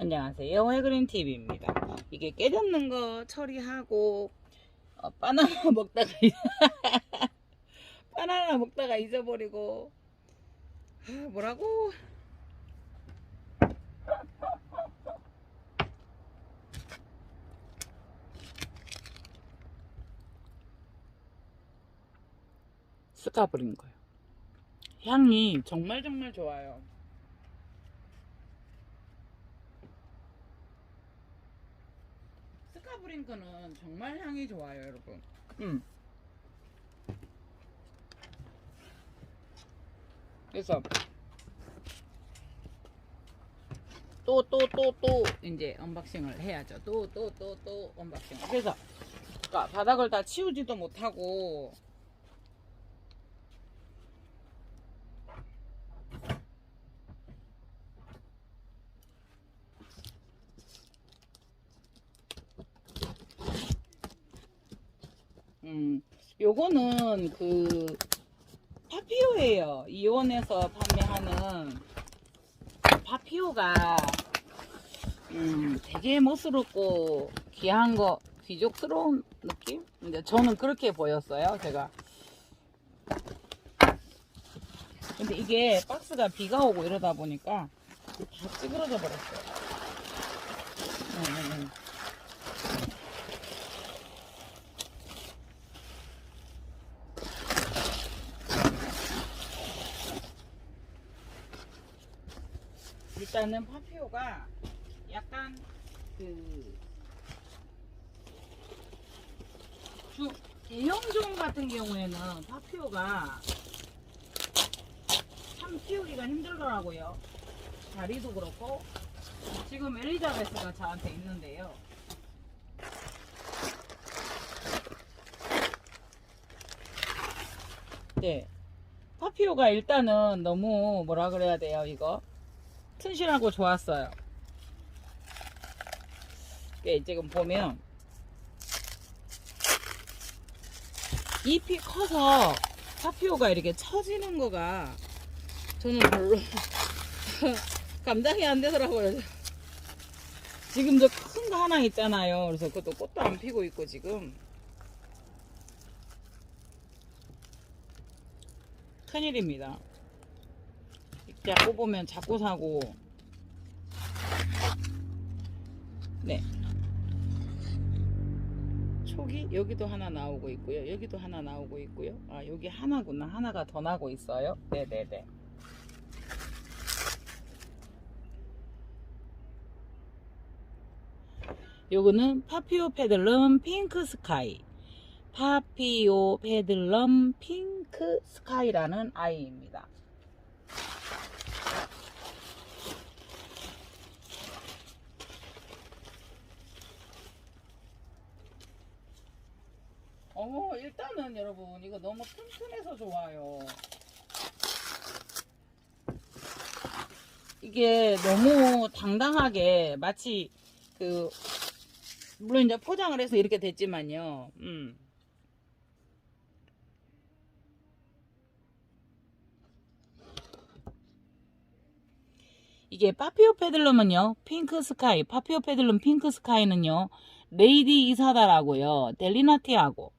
안녕하세요. 해그린TV입니다. 이게 깨졌는 거 처리하고, 어, 바나나 먹다가, 잊- 바나나 먹다가 잊어버리고, 아, 뭐라고? 스카버린 거예요. 향이 정말 정말 좋아요. 스카브링크는 정말 향이 좋아요, 여러분. 음. 그래서 또또 또 또 이제 언박싱을 해야죠. 또 또 또 또 언박싱. 그래서 그러니까 바닥을 다 치우지도 못하고 음, 요거는 그 파피오예요. 이온에서 판매하는 파피오가 음, 되게 멋스럽고 귀한 거, 귀족스러운 느낌? 근데 저는 그렇게 보였어요. 제가. 근데 이게 박스가 비가 오고 이러다 보니까 다 찌그러져 버렸어요. 음, 음, 일단은 파피오가 약간 그 주, 대형종 같은 경우에는 파피오가 참 키우기가 힘들더라고요. 다리도 그렇고 지금 엘리자베스가 저한테 있는데요. 네. 파피오가 일단은 너무 뭐라 그래야 돼요, 이거? 튼실하고 좋았어요. 예, 지금 보면 잎이 커서 파피오가 이렇게 처지는 거가 저는 별로 감당이 안 되더라고요. 지금 저 큰 거 하나 있잖아요. 그래서 그것도 꽃도 안 피고 있고 지금 큰일입니다. 자꾸 보면 자꾸 사고. 네. 촉이 여기도 하나 나오고 있고요. 여기도 하나 나오고 있고요. 아 여기 하나구나. 하나가 더 나고 있어요. 네네네. 요거는 파피오 페들럼 핑크 스카이. 파피오 페들럼 핑크 스카이라는 아이입니다 어, 일단은 여러분, 이거 너무 튼튼해서 좋아요. 이게 너무 당당하게 마치 그, 물론 이제 포장을 해서 이렇게 됐지만요. 음. 이게 파피오 페들럼은요, 핑크 스카이, 파피오 페들럼 핑크 스카이는요, 레이디 이사다라고요, 델리나티하고,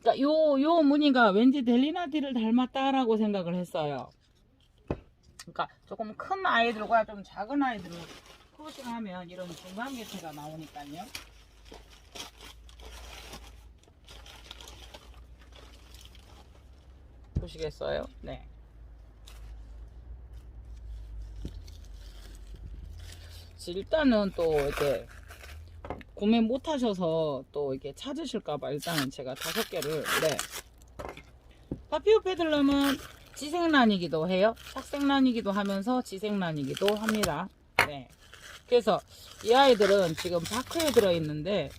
그러니까 요, 요 무늬가 왠지 델리나티를 닮았다라고 생각을 했어요. 그러니까 조금 큰 아이들과 좀 작은 아이들을 크로싱하면 이런 중간 개체가 나오니까요. 보시겠어요? 네. 일단은 또 이렇게 구매 못 하셔서 또 이렇게 찾으실까봐 일단은 제가 다섯 개를 네. 파피오 페들럼은 지생란이기도 해요. 착생란이기도 하면서 지생란이기도 합니다. 네. 그래서 이 아이들은 지금 바크에 들어있는데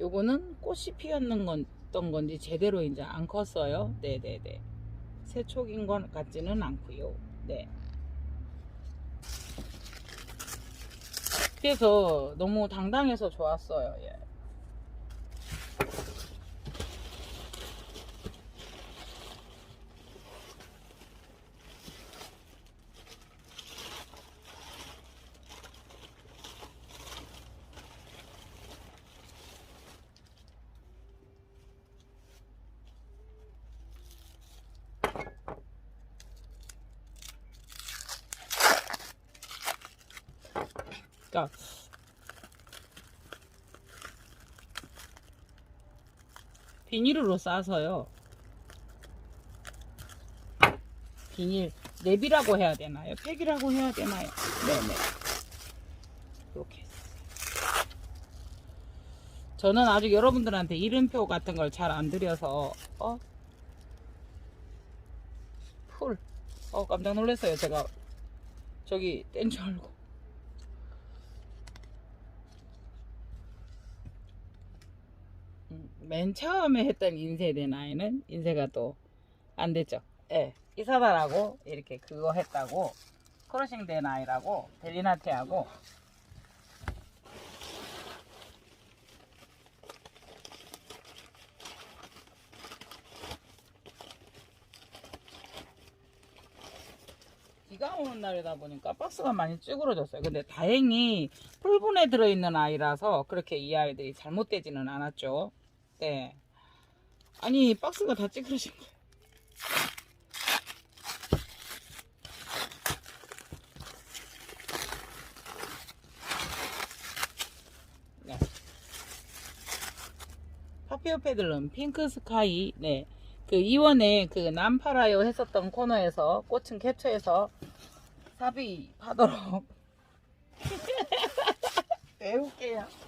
요거는 꽃이 피었는 건지 제대로 이제 안 컸어요. 네네네. 새촉인 것 같지는 않고요. 네 그래서 너무 당당해서 좋았어요. 예. 그러니까 비닐으로 싸서요. 비닐 랩이라고 해야 되나요? 팩이라고 해야 되나요? 네네. 이렇게. 저는 아직 여러분들한테 이름표 같은 걸 잘 안 드려서 어? 풀. 어 깜짝 놀랐어요. 제가 저기 뗀 줄 알고. 음, 맨 처음에 했던 인쇄 된 아이는 인쇄가 또 안 됐죠. 예. 이사다라고 이렇게 그거 했다고 크로싱 된 아이라고 벨리나티하고 비가 오는 날이다 보니까 박스가 많이 찌그러졌어요. 근데 다행히 풀분에 들어있는 아이라서 그렇게 이 아이들이 잘못되지는 않았죠. 네. 아니 박스가 다 찌그러진 거예요. 네. 파피오 페들름 핑크 스카이 네. 그 이원에 그 남팔아요 했었던 코너에서 꽃은 캡처해서 삽입하도록 왜 웃겨요 아니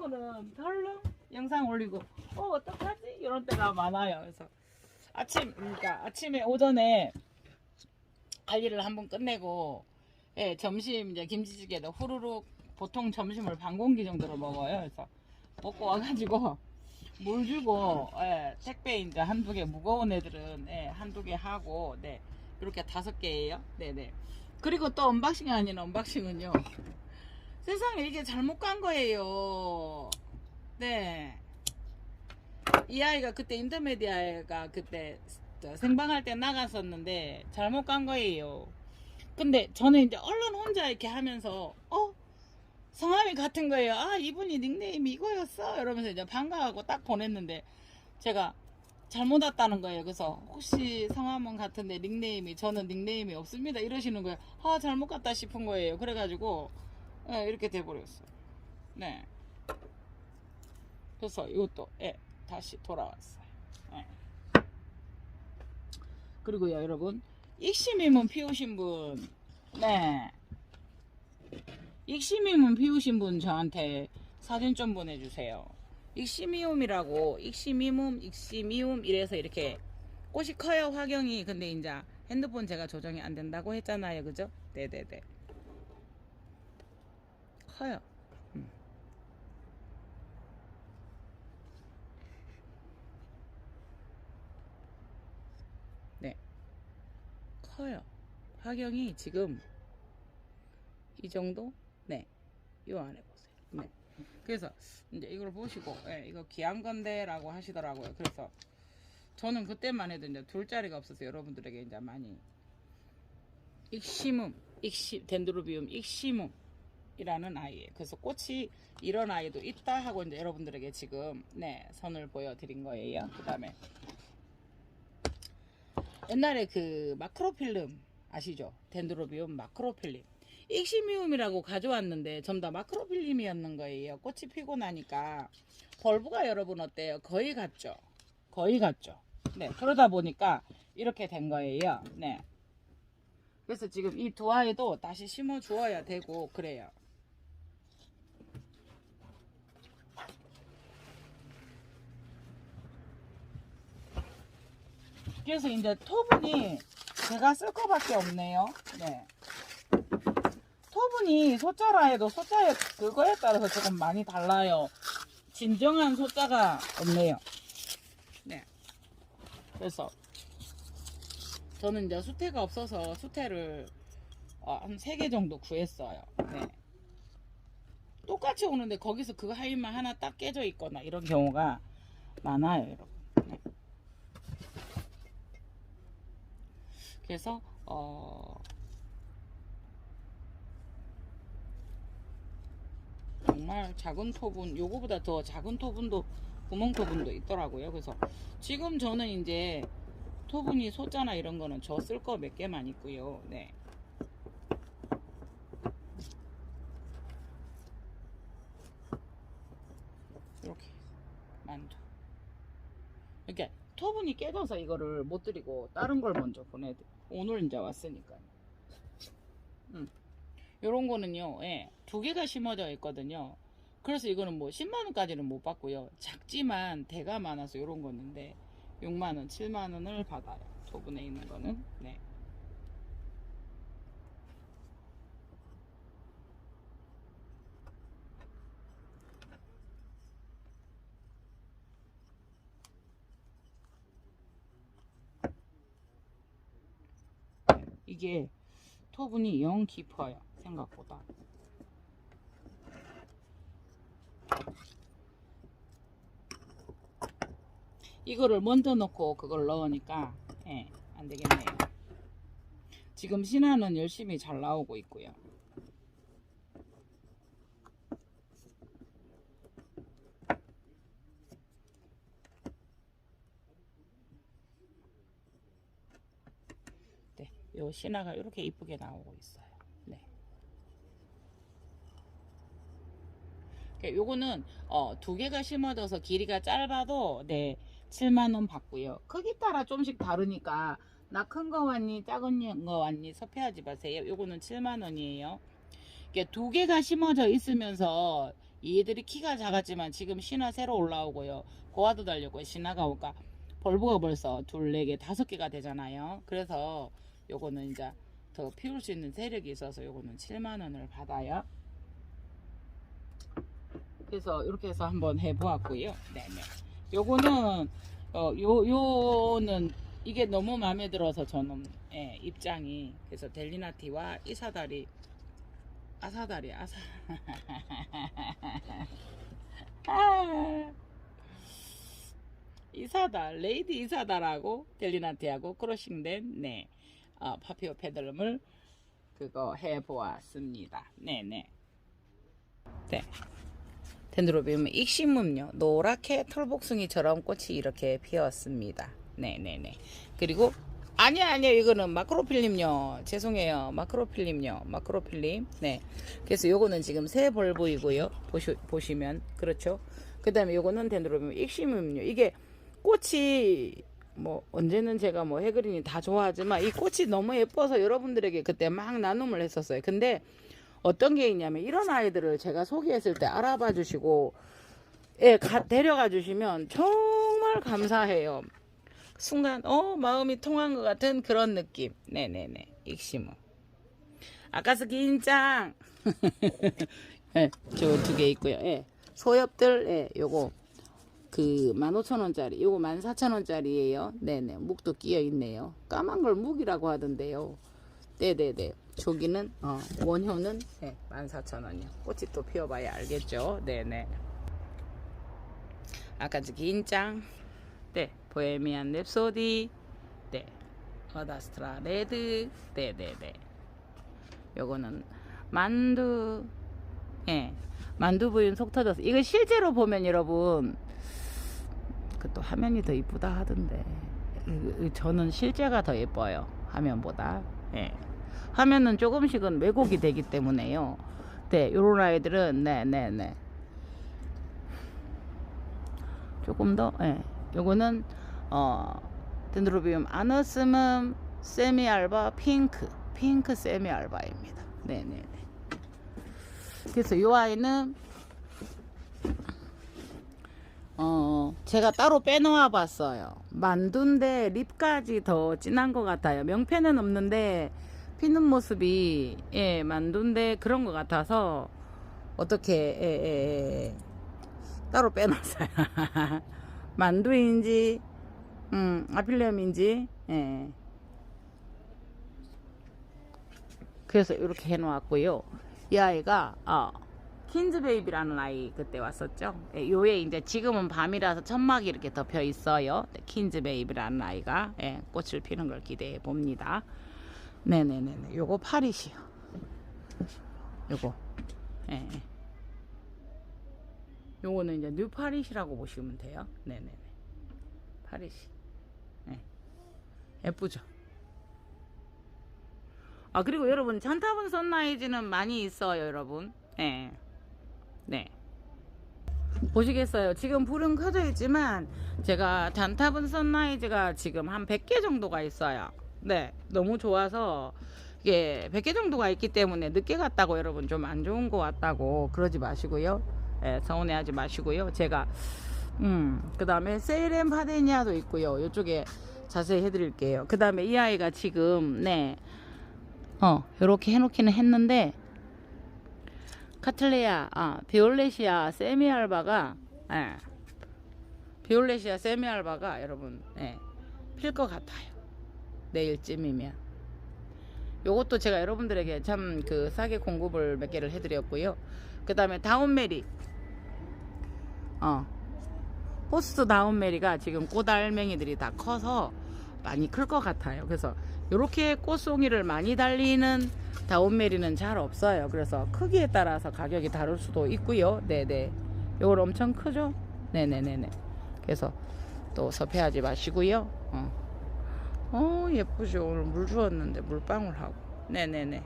그래놓고는 덜렁 영상 올리고 어 어떡하지? 이런 때가 많아요. 그래서 아침 그러니까 아침에 오전에 관리를 한번 끝내고 예 점심 이제 김치찌개도 후루룩 보통 점심을 반 공기 정도로 먹어요. 그래서 먹고 와가지고 물 주고 예, 택배 이제 한두 개 무거운 애들은 예, 한두 개 하고 네 이렇게 다섯 개예요. 네네. 그리고 또 언박싱이 아닌 언박싱은요 세상에 이게 잘못 간 거예요 네 이 아이가 그때 인터메디아가 그때 저 생방할 때 나갔었는데 잘못 간 거예요 근데 저는 이제 얼른 혼자 이렇게 하면서 어 성함이 같은 거예요. 아, 이분이 닉네임이 이거였어. 이러면서 이제 반가워하고 딱 보냈는데 제가 잘못 왔다는 거예요. 그래서 혹시 성함은 같은데 닉네임이 저는 닉네임이 없습니다. 이러시는 거예요. 아, 잘못 갔다 싶은 거예요. 그래가지고 예, 이렇게 돼버렸어요. 네. 그래서 이것도 예, 다시 돌아왔어요. 예. 그리고요, 여러분 익시민문 피우신 분, 네. 익시미움 피우신 분 저한테 사진 좀 보내주세요. 익시미움이라고 익시미움, 익시미움 이래서 이렇게 꽃이 커요 화경이 근데 이제 핸드폰 제가 조정이 안 된다고 했잖아요, 그죠? 네네네. 커요. 음. 네, 커요. 화경이 지금 이 정도? 네. 요 안에 보세요. 네. 그래서 이제 이걸 보시고, 예, 이거 귀한 건데 라고 하시더라고요. 그래서 저는 그때만 해도 이제 둘 자리가 없어서 여러분들에게 이제 많이 익시문, 익시 덴드로비움 익시문 이라는 아이예요. 그래서 꽃이 이런 아이도 있다 하고 이제 여러분들에게 지금 네 선을 보여드린 거예요. 그 다음에 옛날에 그 마크로필름 아시죠? 덴드로비움 마크로필름. 익시미움이라고 가져왔는데 전부 다 마크로필름이었는 거예요. 꽃이 피고 나니까 벌브가 여러분 어때요? 거의 같죠? 거의 같죠? 네, 그러다 보니까 이렇게 된 거예요. 네. 그래서 지금 이 두 아이도 다시 심어 주어야 되고 그래요. 그래서 이제 토분이 제가 쓸 거밖에 없네요. 네. 토분이 소자라 해도 소자의 그거에 따라서 조금 많이 달라요. 진정한 소자가 없네요. 네. 그래서 저는 이제 수태가 없어서 수태를 어, 한세개 정도 구했어요. 네. 똑같이 오는데 거기서 그 하이만 하나 딱 깨져 있거나 이런 경우가 많아요, 여러분. 그래서 어 정말 작은 토분 요거보다 더 작은 토분도 구멍 토분도 있더라고요. 그래서 지금 저는 이제 토분이 소자나 이런 거는 저 쓸 거 몇 개만 있고요. 네. 이렇게 만두 이렇게 토분이 깨져서 이거를 못 드리고 다른 걸 먼저 보내드. 오늘 이제 왔으니까. 음. 요런 거는요, 예, 두 개가 심어져 있거든요. 그래서 이거는 뭐 10만원까지는 못 받고요. 작지만 대가 많아서 요런 거는데 6만원, 7만원을 받아요. 토분에 있는 거는. 네. 이게 토분이 영 깊어요. 생각보다. 이거를 먼저 넣고 그걸 넣으니까 예, 안 되겠네요. 지금 신화는 열심히 잘 나오고 있고요. 네, 요 신화가 이렇게 이쁘게 나오고 있어요. 네. 네, 요거는 어, 두 개가 심어져서 길이가 짧아도 네 7만 원 받고요. 크기 따라 좀씩 다르니까 나 큰 거 왔니 작은 거 왔니 섭해하지 마세요. 요거는 7만 원이에요. 이게 두 개가 심어져 있으면서 얘들이 키가 작았지만 지금 신화 새로 올라오고요. 고화도 달렸고요. 신화가 오니까 벌브가 벌써 둘, 네 개, 다섯 개가 되잖아요. 그래서 요거는 이제 더 피울 수 있는 세력이 있어서 요거는 7만 원을 받아요. 그래서 이렇게 해서 한번 해보았고요. 네네. 요거는 어, 요 요는 이게 너무 마음에 들어서 저는 예, 입장이 그래서 델리나티와 이사다리 아사다리 아사 아, 이사다 레이디 이사다라고 델리나티하고 크로싱된 네 어, 파피오 페들럼을 그거 해보았습니다. 네네. 네. 덴드로비움 익심음요 노랗게 털복숭이처럼 꽃이 이렇게 피었습니다. 네네네. 그리고 아니야 아니야 이거는 마크로필름요. 죄송해요 마크로필름요. 마크로필름. 네. 그래서 요거는 지금 새 벌보이고요. 보시 보시면 그렇죠. 그 다음에 요거는 덴드로비움 익심음요. 이게 꽃이 뭐 언제는 제가 뭐 해그린이 다 좋아하지만 이 꽃이 너무 예뻐서 여러분들에게 그때 막 나눔을 했었어요. 근데 어떤 게 있냐면 이런 아이들을 제가 소개했을 때 알아봐 주시고 예, 가, 데려가 주시면 정말 감사해요. 순간 어 마음이 통한 것 같은 그런 느낌. 네네네 익시모. 아까스 긴장. 예, 저두 개 있고요. 예, 소엽들 예, 요거 그 15,000원짜리 요거 14,000원짜리예요. 네네 묵도 끼어 있네요. 까만 걸 묵이라고 하던데요. 네네네. 조기는 어, 원효는 네, 14,000원이요. 꽃이 또 피어봐야 알겠죠. 네네. 아까지 긴장. 네. 보헤미안 랩소디. 네. 어다스트라 레드. 네네네. 요거는 만두. 예. 만두 부인 속 터져서. 이거 실제로 보면 여러분 그 또 화면이 더 이쁘다 하던데. 이- 이- 저는 실제가 더 예뻐요. 화면보다. 예. 화면은 조금씩은 왜곡이 되기 때문에요. 네, 요런 아이들은 네, 네, 네. 조금 더 예. 요거는 어 덴드로비움 아너스멈 세미 알바 핑크. 핑크 세미 알바입니다. 네, 네, 네. 그래서 요 아이는 어, 제가 따로 빼놓아 봤어요. 만두인데 립까지 더 진한 것 같아요. 명패는 없는데 피는 모습이 예 만두인데 그런 것 같아서 어떻게 예, 예, 예. 따로 빼놨어요. 만두인지 음 아필렘인지 예. 그래서 이렇게 해놓았고요. 이 아이가 어, 킨즈 베이비라는 아이 그때 왔었죠. 예, 요에 이제 지금은 밤이라서 천막이 이렇게 덮여 있어요. 네, 킨즈 베이비라는 아이가 예, 꽃을 피는 걸 기대해 봅니다. 네네네네. 요거 파리시요. 요거. 예. 예. 요거는 이제 뉴 파리시라고 보시면 돼요. 네네네. 파리시. 예. 예쁘죠? 아 그리고 여러분 잔타분 선라이즈는 많이 있어요 여러분 예. 네. 보시겠어요? 지금 불은 켜져 있지만 제가 단타분 선라이즈가 지금 한 100개 정도가 있어요. 네, 너무 좋아서 이게 100개 정도가 있기 때문에 늦게 갔다고 여러분 좀 안 좋은 거 같다고 그러지 마시고요. 예, 서운해하지 마시고요. 제가 음, 그 다음에 세일앤 파데니아도 있고요. 이쪽에 자세히 해드릴게요. 그 다음에 이 아이가 지금 네, 어 이렇게 해놓기는 했는데 카틀레아, 아, 비올레시아 세미알바가, 예, 비올레시아 세미알바가 여러분, 예, 필 것 같아요. 내일쯤이면. 요것도 제가 여러분들에게 참 그 싸게 공급을 몇 개를 해드렸고요. 그 다음에 다운메리, 어, 포스트 다운메리가 지금 꽃알맹이들이 다 커서 많이 클 것 같아요. 그래서 이렇게 꽃송이를 많이 달리는 다운메리는 잘 없어요. 그래서 크기에 따라서 가격이 다를 수도 있고요. 네네. 요걸 엄청 크죠? 네네네네. 그래서 또 섭해하지 마시고요. 어, 어 예쁘죠. 오늘 물 주었는데 물방울 하고. 네네네.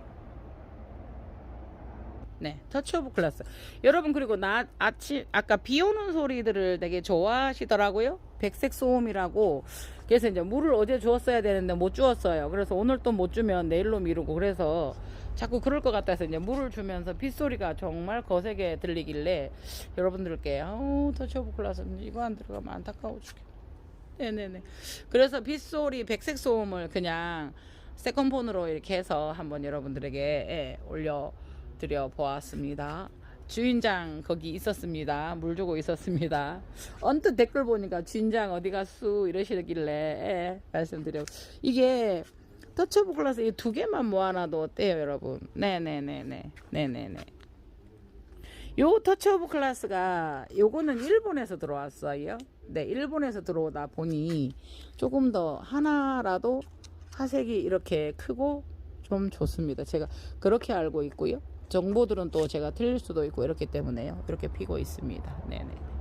네, 터치 오브 클래스. 여러분 그리고 나 아침 아까 비 오는 소리들을 되게 좋아하시더라고요. 백색 소음이라고. 그래서 이제 물을 어제 주었어야 되는데 못 주었어요. 그래서 오늘 또 못 주면 내일로 미루고 그래서 자꾸 그럴 것 같아서 이제 물을 주면서 빗소리가 정말 거세게 들리길래 여러분들께 아우 터치 오브 클래스 이거 안 들어가면 안타까워 죽겠네. 네네네. 그래서 빗소리 백색 소음을 그냥 세컨폰으로 이렇게 해서 한번 여러분들에게 예, 올려 드려 보았습니다. 주인장 거기 있었습니다. 물 주고 있었습니다. 언뜻 댓글 보니까 주인장 어디 갔수 이러시길래 예, 말씀드려. 이게 터치 오브 클래스 이 두 개만 모아놔도 어때요, 여러분? 네네네네. 네네네. 요 터치 오브 클래스가 요거는 일본에서 들어왔어요. 네, 일본에서 들어오다 보니 조금 더 하나라도 화색이 이렇게 크고 좀 좋습니다. 제가 그렇게 알고 있고요. 정보들은 또 제가 틀릴 수도 있고 이렇기 때문에요. 이렇게 피고 있습니다. 네네.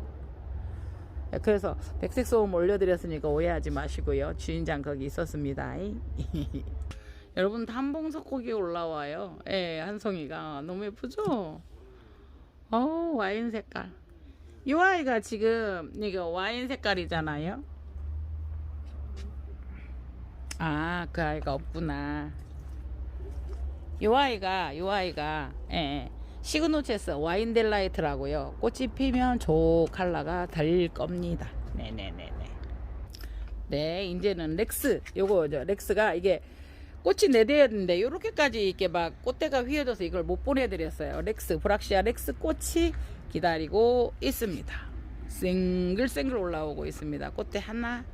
그래서 백색 소음 올려드렸으니까 오해하지 마시고요. 주인장 거기 있었습니다. 여러분 단봉석 고기 올라와요. 예, 한 송이가 너무 예쁘죠? 어, 와인 색깔. 이 아이가 지금 이거 와인 색깔이잖아요. 아, 그 아이가 없구나. 요 아이가 요 아이가 예, 예. 시그노체스 와인 델라이트라고요. 꽃이 피면 조 컬러가 달릴 겁니다. 네네네네. 네, 이제는 렉스 요거 저 렉스가 이게 꽃이 내대였는데 요렇게까지 이렇게 막 꽃대가 휘어져서 이걸 못 보내드렸어요. 렉스 브락시아 렉스 꽃이 기다리고 있습니다. 싱글싱글 올라오고 있습니다. 꽃대 하나,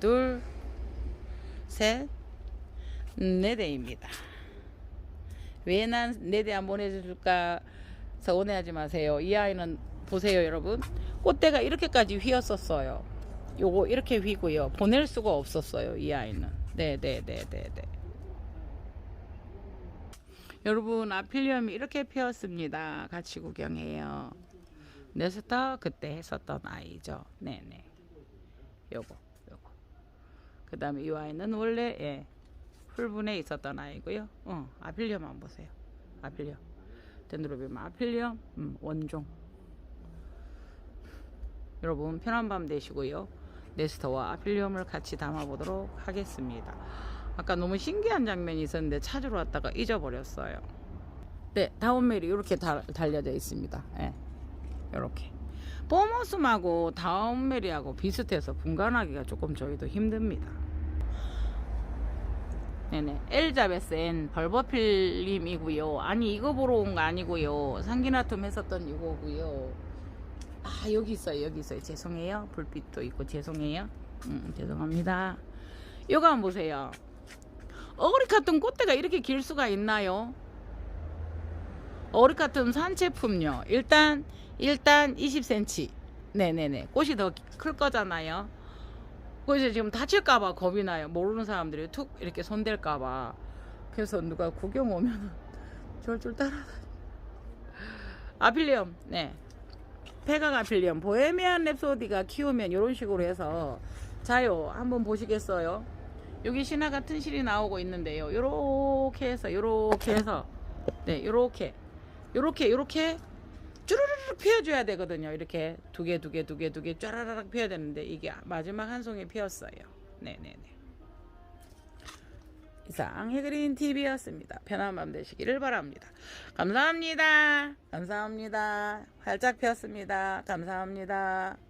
둘, 셋, 네 대입니다. 왜난네대안 보내줄까 서운해하지 마세요. 이 아이는 보세요, 여러분. 꽃대가 이렇게까지 휘었었어요. 요거 이렇게 휘고요. 보낼 수가 없었어요, 이 아이는. 네, 네, 네, 네, 네. 여러분, 아필리엄이 이렇게 피었습니다. 같이 구경해요. 네스터 그때 했었던 아이죠. 네, 네. 요거, 요거. 그 다음에 이 아이는 원래, 예. 풀분에 있었던 아이고요. 어, 아필리엄 한번 보세요. 아필리엄. 덴드로비움 아필리엄 음, 원종. 여러분 편한 밤 되시고요. 네스터와 아필리엄을 같이 담아보도록 하겠습니다. 아까 너무 신기한 장면이 있었는데 찾으러 왔다가 잊어버렸어요. 네, 다운멜이 이렇게 달, 달려져 있습니다. 예, 이렇게. 뽀머스하고 다운멜이하고 비슷해서 분간하기가 조금 저희도 힘듭니다. 네네. 엘자베스 앤 벌버필님이고요. 아니 이거 보러 온 거 아니고요. 상기나툼 했었던 이거고요. 아 여기 있어요. 여기 있어요. 죄송해요. 불빛도 있고 죄송해요. 음, 죄송합니다. 이거 한번 보세요. 어리 같은 꽃대가 이렇게 길 수가 있나요? 어리 같은 산채품요. 일단 일단 20cm. 네네네. 꽃이 더 클 거잖아요. 그래서 지금 다칠까봐 겁이 나요. 모르는 사람들이 툭 이렇게 손댈까봐. 그래서 누가 구경 오면 졸졸 따라다니. 아필리엄, 네. 페각 아필리엄. 보헤미안 랩소디가 키우면 이런 식으로 해서 자요. 한번 보시겠어요? 여기 신화 같은 실이 나오고 있는데요. 요렇게 해서, 요렇게 해서, 네, 요렇게, 요렇게, 요렇게 쭈르르륵 피워줘야 되거든요. 이렇게 두 개, 두 개, 두 개, 두 개 쫘라라락 피워야 되는데 이게 마지막 한 송이 피었어요. 네네네. 이상 해그린 TV였습니다. 편한 밤 되시기를 바랍니다. 감사합니다. 감사합니다. 활짝 폈습니다. 감사합니다.